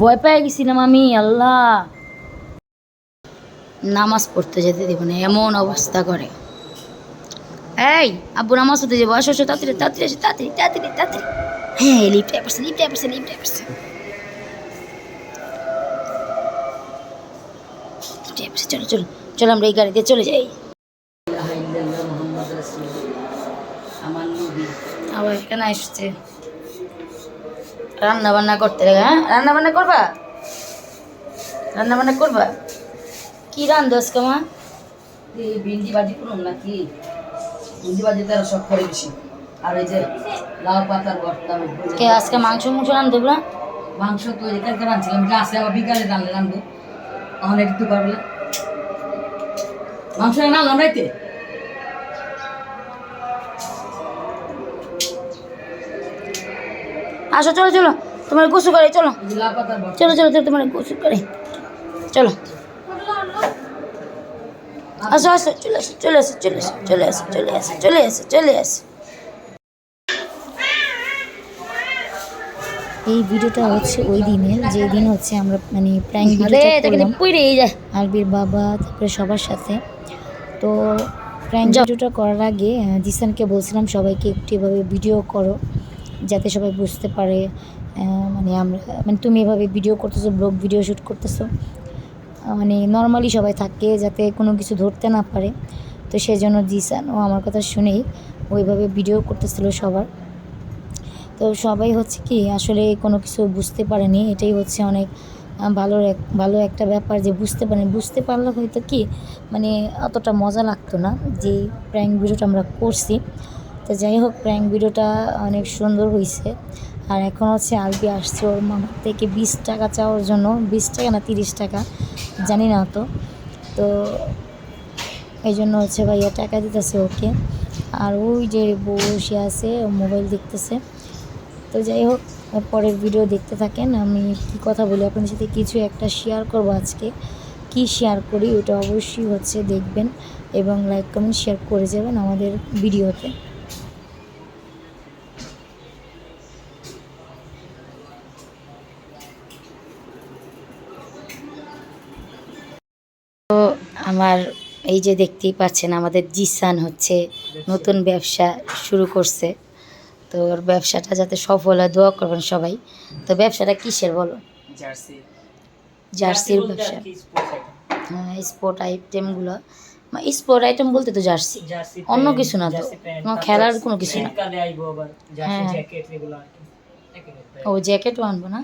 ভয় পেয়ে গেছিলাম আমি আল্লাহ। নামাজ পড়তে যেতে দিব না, এমন অবস্থা করে। এই, আব্বু নামাজ পড়তে যাব, আসো আসো, তাড়াতাড়ি তাড়াতাড়ি, আসো, তাড়াতাড়ি তাড়াতাড়ি তাড়াতাড়ি। হ্যাঁ আসছে লিফট আসছে আসছে চলো চলো চলো, আমরা এই গাড়িতে চলে যাই আবার এখানে আসছে রান্না বান্না করতে হ্যাঁ? রান্না বান্না করবা? রান্না বান্না করবা? কি রান্ধো আজকে মা? এই ভিন্ডি ভাজি করুন নাকি? ভিন্ডি ভাজি তার সব করে বেশি আর এই যে লাউ পাতার ভর্তা কে আজকে মাংস মাংস রান্ধবো না মাংস তো এখানকার রাঁধছিলাম এটা আসলে আবার বিকালে রান্না রান্ধবো এখন একটু পারবে মাংস রান্নাম রাইতে আসো চলো চলো। তোমার গোসু করে চলো। চলো চলো চলো তোমার গোসু করে। চলো। আসো আসো চলে আসো চলে আসো চলে আসো চলে আসো চলে আসো চলে আসো চলে আসো। এই ভিডিওটা হচ্ছে ওই দিনের যে দিন হচ্ছে আমরা মানে প্র্যাঙ্ক আরে ভিডিওটা করলাম। পুইরে যায়। আলবির বাবা তারপরে সবার সাথে। তো প্র্যাঙ্ক ভিডিওটা করার আগে আহ, জিসানকে বলছিলাম সবাইকে একটু এভাবে ভিডিও করো। যাতে সবাই বুঝতে পারে মানে আমরা মানে তুমি এভাবে ভিডিও করতেছো ব্লগ ভিডিও শ্যুট করতেছো মানে নর্মালি সবাই থাকে যাতে কোনো কিছু ধরতে না পারে। তো সেই জন্য জিসান, ও আমার কথা শুনেই ওইভাবে ভিডিও করতেছিল সবার। তো সবাই হচ্ছে কি, আসলে কোনো কিছু বুঝতে পারেনি, এটাই হচ্ছে অনেক ভালো এক, ভালো একটা ব্যাপার যে বুঝতে পারেনি। বুঝতে পারলে হয়তো কি মানে অতটা মজা লাগতো না যে প্র্যাঙ্ক ভিডিওটা আমরা করছি। তো যাই হোক প্র্যাঙ্ক ভিডিওটা অনেক সুন্দর হয়েছে আর এখন হচ্ছে আলবি আসছে ওর মামার থেকে বিশ টাকা চাওয়ার জন্য। বিশ টাকা না তিরিশ টাকা, জানি না তো। তো এই জন্য হচ্ছে ভাইয়া টাকা দিতেছে ওকে। আর ওই যে বসে আছে, ও মোবাইল দেখতেছে। তো যাই হোক পরের ভিডিও দেখতে থাকেন। আমি কি কথা বলি, আপনাদের সাথে কিছু একটা শেয়ার করব আজকে। কি শেয়ার করি, ওটা অবশ্যই হচ্ছে দেখবেন এবং লাইক কমেন্ট শেয়ার করে যাবেন আমাদের ভিডিওতে। আমার এই যে দেখতেই পাচ্ছেন আমাদের জিসান হচ্ছে নতুন ব্যবসা শুরু করছে। তো ওর ব্যবসাটা যাতে সফল হয় দোয়া করবেন সবাই। তো ব্যবসাটা কিসের বলো? জার্সির ব্যবসা। হ্যাঁ স্পোর্ট আইটেমগুলো স্পোর্ট আইটেম বলতে তো জার্সি। অন্য কিছু না তো। কোনো খেলার কোনো কিছু না? হ্যাঁ। ও জ্যাকেটও আনব না?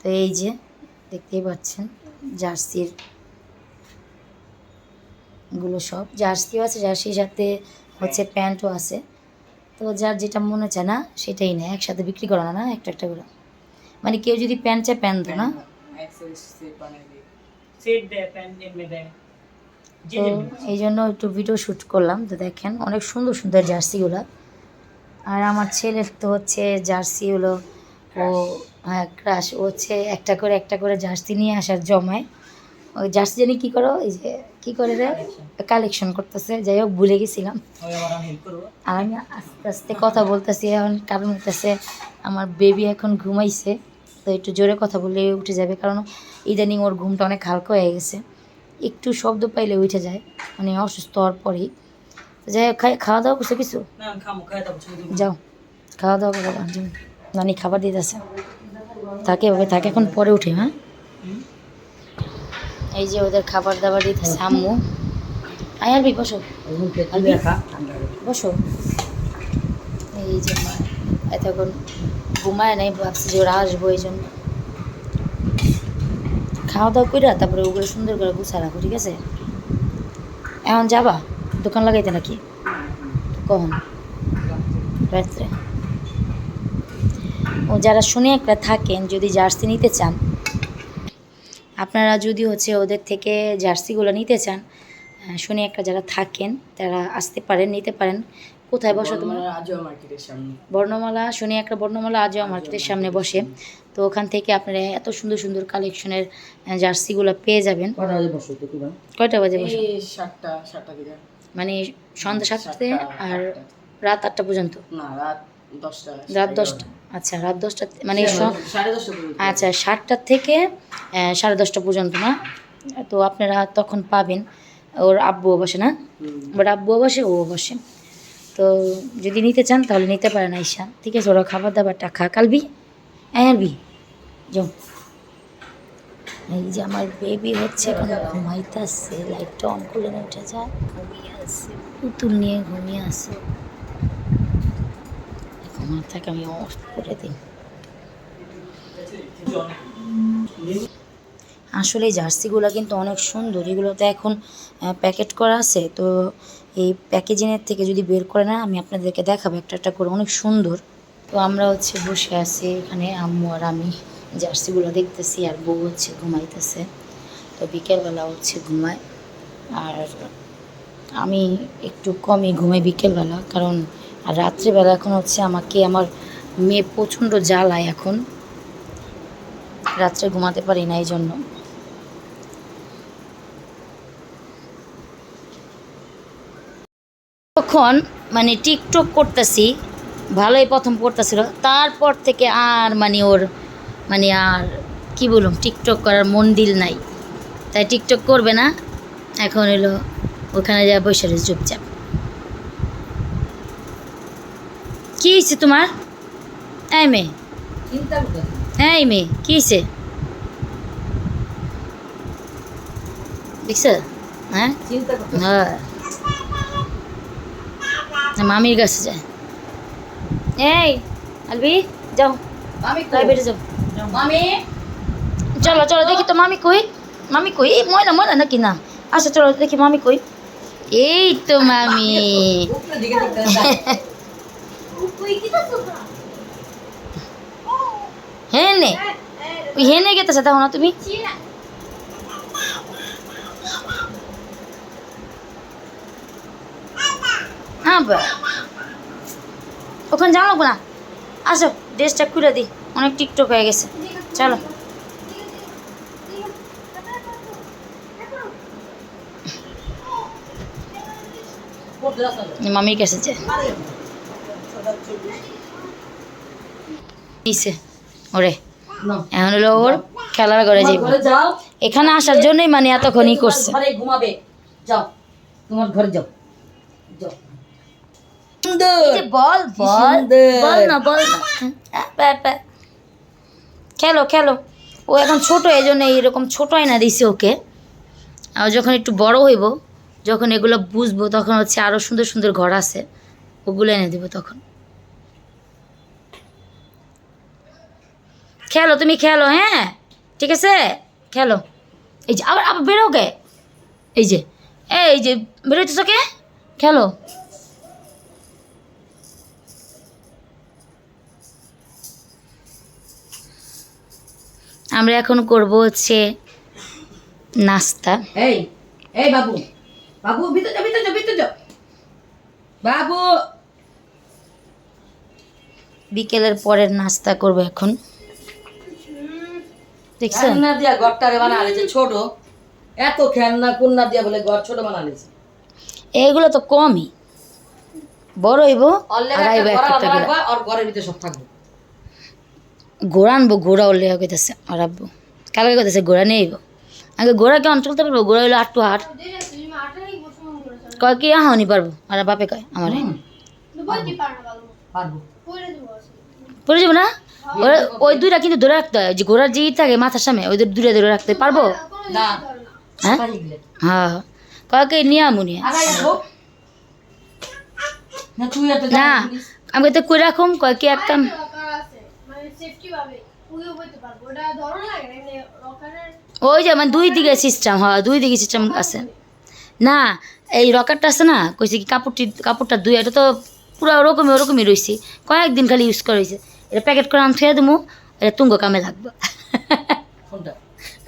তো এই যে দেখতেই পাচ্ছেন। জার্সিরগুলো সব। জার্সিও আছে জার্সির সাথে হচ্ছে প্যান্টও আছে। তো যার যেটা মনে চায় না সেটাই নেয় একসাথে বিক্রি করা না একটা একটা করে। মানে কেউ যদি প্যান্ট চায় প্যান্ট দেয় না। তো এই জন্য একটু ভিডিও শ্যুট করলাম তো দেখেন অনেক সুন্দর সুন্দর জার্সিগুলো। আর আমার ছেলের তো হচ্ছে জার্সি হলো ও হ্যাঁ ক্রাশ ও হচ্ছে একটা করে একটা করে জার্সি নিয়ে আসার জমায়। ওই জার্সি জানি কী করো এই যে কী করে রে? কালেকশন করতেছে যাই হোক ভুলে গেছিলাম। আর আমি আস্তে আস্তে কথা বলতেছি এখন কারণ হইতেছে আমার বেবি এখন ঘুমাইছে তো একটু জোরে কথা বললে উঠে যাবে কারণ ইদানিং ওর ঘুমটা অনেক হালকা হয়ে গেছে। একটু শব্দ পাইলে উঠে যায় মানে অসুস্থ হওয়ার পরেই। যাই হোক খাওয়া দাওয়া করছে কিছু? যাও খাওয়া দাওয়া করো। নানি খাবার দিতেছে। থাকে এভাবে থাকে, এখন পরে উঠে হ্যাঁ? এই যে ওদের খাবার দাবার দিতেছে আম্মু আয় আরবি, বসো। বসো। এই যে এতক্ষণ ঘুমায় নাই, ভাবছি যে ওরা আসব এই জন্য। খাওয়া দাওয়া করে তারপরে ওগুলো সুন্দর করে গুছা রাখো, ঠিক আছে? এখন যাবা? দোকান লাগাইতে নাকি? কখন? রাত্রে। যারা শুনে একটা থাকেন যদি জার্সি নিতে চান আপনারা যদি হচ্ছে ওদের থেকে জার্সিগুলো নিতে চান শুনে একটা যারা থাকেন তারা আসতে পারেন নিতে পারেন। কোথায় বসো তোমার? বর্ণমালা শুনি একটা বর্ণমালা আজও মার্কেটের সামনে বসে। তো ওখান থেকে আপনারা এত সুন্দর সুন্দর কালেকশনের জার্সিগুলো পেয়ে যাবেন। কয়টা বাজে বসে? সাতটা সাতটা মানে সন্ধ্যা সাতটাতে আর রাত আটটা পর্যন্ত? না রাত দশটা রাত দশটা। আচ্ছা রাত দশটা মানে আচ্ছা সাতটার থেকে সাড়ে দশটা পর্যন্ত না? তো আপনারা তখন পাবেন। ওর আব্বুও বসে না। ওর আব্বুও বসে ও বসে তো যদি নিতে চান তাহলে নিতে পারেন আইসা। ঠিক আছে ওরা খাবার দাবারটা খা কালবি হ্যাঁ আলবি যাও। এই যে আমার বেবি হচ্ছে এখন ঘুমাইতে আসছে লাইটটা অন করলে না উঠে যায়। ঘুমিয়ে আছে। পুতুল নিয়ে ঘুমিয়ে আছে। ঘুমা থাকে আমি করে দিই আসলে জার্সিগুলো কিন্তু অনেক সুন্দর। এগুলো তো এখন প্যাকেট করা আছে। তো এই প্যাকেজিংয়ের থেকে যদি বের করে না আমি আপনাদেরকে দেখাবো একটা একটা করে। অনেক সুন্দর। তো আমরা হচ্ছে বসে আছি এখানে, আম্মু আর আমি জার্সিগুলো দেখতেছি আর বউ হচ্ছে ঘুমাইতেছে। তো বিকেলবেলা হচ্ছে ঘুমায়। আর আমি একটু কমই ঘুমাই বিকেলবেলা, কারণ আর রাত্রিবেলা এখন হচ্ছে আমাকে আমার মেয়ে প্রচণ্ড জ্বালায় এখন। রাত্রে ঘুমাতে পারি না এই জন্য। তখন মানে টিকটক করতেছি, ভালোই প্রথম করতেছিল তারপর থেকে আর মানে ওর মানে আর কি বলুম টিকটক করার মন দিল নাই। তাই টিকটক করবে না। এখন এলো ওখানে যা রয়েছে চুপচাপ। কী হয়েছে তোমার? এই মেয়ে। করতে এই মেয়ে কী হয়েছে দেখছ? হ্যাঁ? হ্যাঁ। মামির কাছে যায় এই আলবি যাও। প্রাইভেটে যাও। মামি? চলো চলো দেখি তো মামি কই। মামি কই? এই ময়না ময়না নাকি? না। আচ্ছা চলো দেখি মামি কই। এই তো মামি। হেনে। ওই হেনে গেতেছে দেখো না তুমি। হ্যাঁ ওখানে যাও না আসো, ড্রেসটা খুলে দিই অনেক টিকটক হয়ে গেছে। চলো। মামির কাছে নিছে ওরে। এখন হলো ওর খেলার ঘরে যাও। এখানে আসার জন্যই মানে এতক্ষণই করছে। ঘুমাবে। যাও। তোমার ঘরে যাও। বল বল। বল না বল না। খেলো খেলো। ও এখন ছোট এই জন্য এইরকম ছোট আয়না দিছে ওকে। আর যখন একটু বড় হইব যখন এগুলো বুঝব তখন হচ্ছে আরও সুন্দর সুন্দর ঘর আছে। ওগুলো এনে দেবো তখন। খেলো তুমি খেলো হ্যাঁ? ঠিক আছে? খেলো। এই যে আবার আবার বেরো গে। এই যে এই যে বেরোতেছ কে? খেলো। আমরা এখন করব হচ্ছে নাস্তা। এই এই বাবু বাবু ভিতর যাও ভিতর যাও ভিতর যাও। বাবু। বিকেলের পরের নাস্তা করব এখন। দেখছেন? খেলনা দিয়া ঘরটারে বানালেছে ছোট। এত খেলনা কুন্না দিয়া বলে ঘর ছোট বানালেছে। এইগুলো তো কমই। বড় হইব আর আইব একটা করে আর ঘরের ভিতরে সব থাকবে। ঘোড়া আনব কইতেছে আর আব্বু। কালকে কইতেছে ঘোড়া নিয়ে আইব। আগে ঘোড়া কেমন চলতে পারব? ঘোড়া হইল আটটু হাট কয় কি পারব? আর বাপে কয় আমার। পারব। পড়ে যাব না? ওরা ওই দুইটা কিন্তু ধরে রাখতে হয় যে ঘোড়ার যে থাকে মাথার সামনে ওই দুইটা ধরে রাখতে পারব? হ্যাঁ? হ্যাঁ। কয় কি নিয়ে আমু নিয়ে আগাই আসো না একটা আমি তো কই রাখুম কয় কি এক কাম ওই যে মানে দুই দিকে সিস্টেম হয় দুই দিকে সিস্টেম আছে। না এই রকারটা আছে না কইছে কি কাপড়টি কাপড়টা দুই এটা তো পুরো ওরকমই ওরকমই রয়েছে কয়েকদিন খালি ইউজ করা হয়েছে এটা প্যাকেট করে আমি থুয়ে দেবো এটা তুঙ্গ কামে লাগবে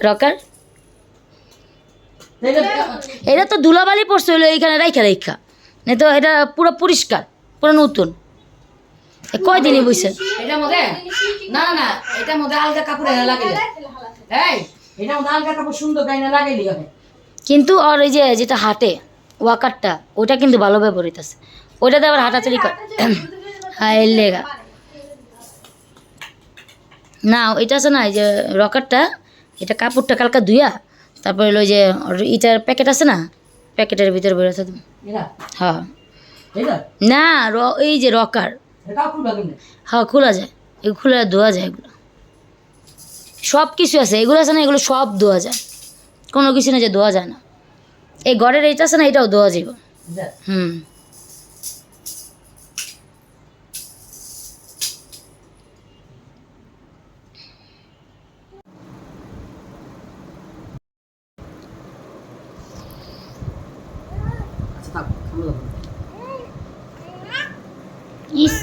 রকার? এটা তো ধুলাবালি পড়ছে হলো এইখানে রাইখা রাইখা। না তো এটা পুরো পরিষ্কার পুরো নতুন। এ কয়দিনই বইছে? এটার মধ্যে? না না এটার মধ্যে আলগা কাপড় এনে লাগাইলে এই এটার মধ্যে আলগা কাপড় সুন্দর গাইনা লাগাইলি হবে। কিন্তু আর ওই যে যেটা হাটে ওয়াকারটা ওটা কিন্তু ভালো ব্যবহৃত আছে। ওটাতে আবার হাঁটাচলি করে হ্যাঁ এর লেগা না এটা আছে না এই যে রকারটা এটা কাপড়টা কালকা ধুইয়া তারপরে ওই যে ইটার প্যাকেট আছে না প্যাকেটের ভিতরে তুমি হ্যাঁ। না র এই যে রকার। হ্যাঁ খোলা যায়। এগুলো খুলে ধোয়া যায় এগুলো। সব কিছু আছে এগুলো আছে না এগুলো সব ধোয়া যায়। কোনো কিছু না যে ধোয়া যায় না। এই ঘরের এইটা আছে না এটাও ধোয়া যাবে হুম। ইস?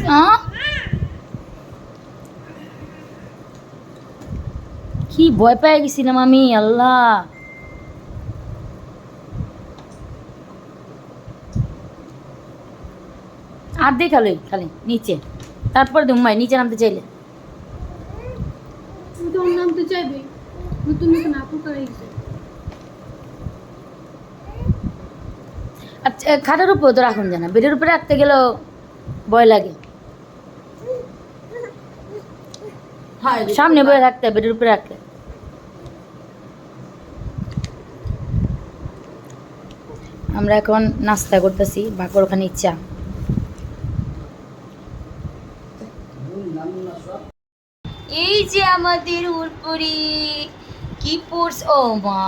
কি ভয় পেয়ে গেছিলাম আমি, আল্লাহ। আর দিয়ে খালি খালি, নিচে। তারপরে দুমাই নিচে নামতে চাইলে। তুমি তো নামতে চাইবে। নতুন নতুন আপু করে আচ্ছা খাটের উপরে তো রাখুন জানা বেডের উপরে রাখতে গেলেও ভয় লাগে। সামনে বয়ে রাখতে বেডের উপরে রাখলে আমরা এখন নাস্তা করতেছি বাকর ওখানে ইচ্ছা এই যে আমাদের উলপুরি কি পড়ছ ও মা।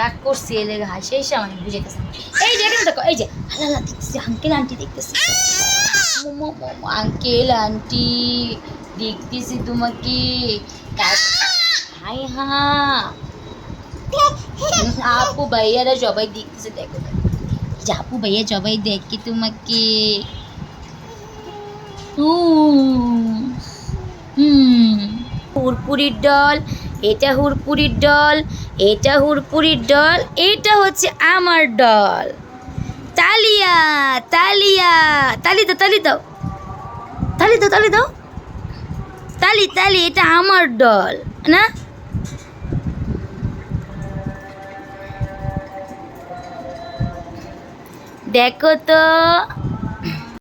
রাগ করছি, এই লেগে হাসি এসে আমি বুঝাইতেছি এই যে এখানে দেখো, এই যে, হালালা দেখতেছি আঙ্কেল আন্টি দেখতেছি। আঙ্কেল আন্টি দেখতেছি তোমাকে। হাই, হা আপু, ভাইয়ারা সবাই দেখতেছে, দেখো আপু, ভাইয়া সবাই দেখে তোমাকে। হুম হুম। হুরপুরির ডল এটা হুরপুরির ডল, এটা হুরপুরির ডল, এটা হচ্ছে আমার ডল। তালিয়া তালিয়া, তালি দাও তালি দাও। তালি দাও তালি দাও। তালি তালি, এটা আমার ডল, না? দেখো তো।